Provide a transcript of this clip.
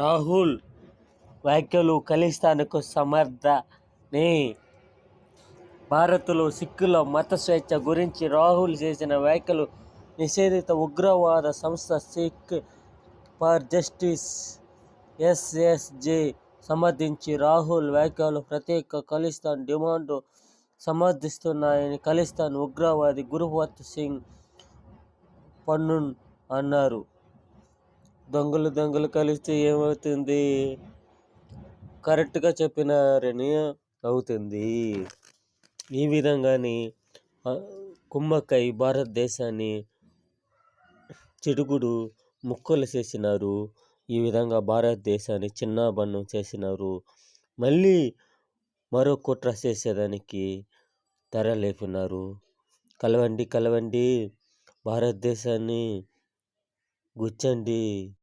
రాహుల్ వ్యాఖ్యలు ఖలిస్తాన్కు సమర్థనే. భారత్లో సిక్కుల మత స్వేచ్ఛ గురించి రాహుల్ చేసిన వ్యాఖ్యలు నిషేధిత ఉగ్రవాద సంస్థ సిక్ ఫర్ జస్టిస్ ఎస్ఎస్జే సమర్థించి రాహుల్ వ్యాఖ్యలు ప్రత్యేక ఖలిస్తాన్ డిమాండ్ సమర్థిస్తున్నాయని ఖలిస్తాన్ ఉగ్రవాది గురువత్ సింగ్ పన్నున్ అన్నారు. దొంగలు దొంగలు కలిస్తే ఏమవుతుంది? కరెక్ట్గా చెప్పినారని అవుతుంది. ఈ విధంగానే కుమ్మక్కై భారతదేశాన్ని చిడుగుడు ముక్కలు చేసినారు. ఈ విధంగా భారతదేశాన్ని చిన్నాభన్నం చేసినారు. మళ్ళీ మరో కుట్ర చేసేదానికి తెరలేపినారు. కలవండి కలవండి భారతదేశాన్ని గుచ్చండి.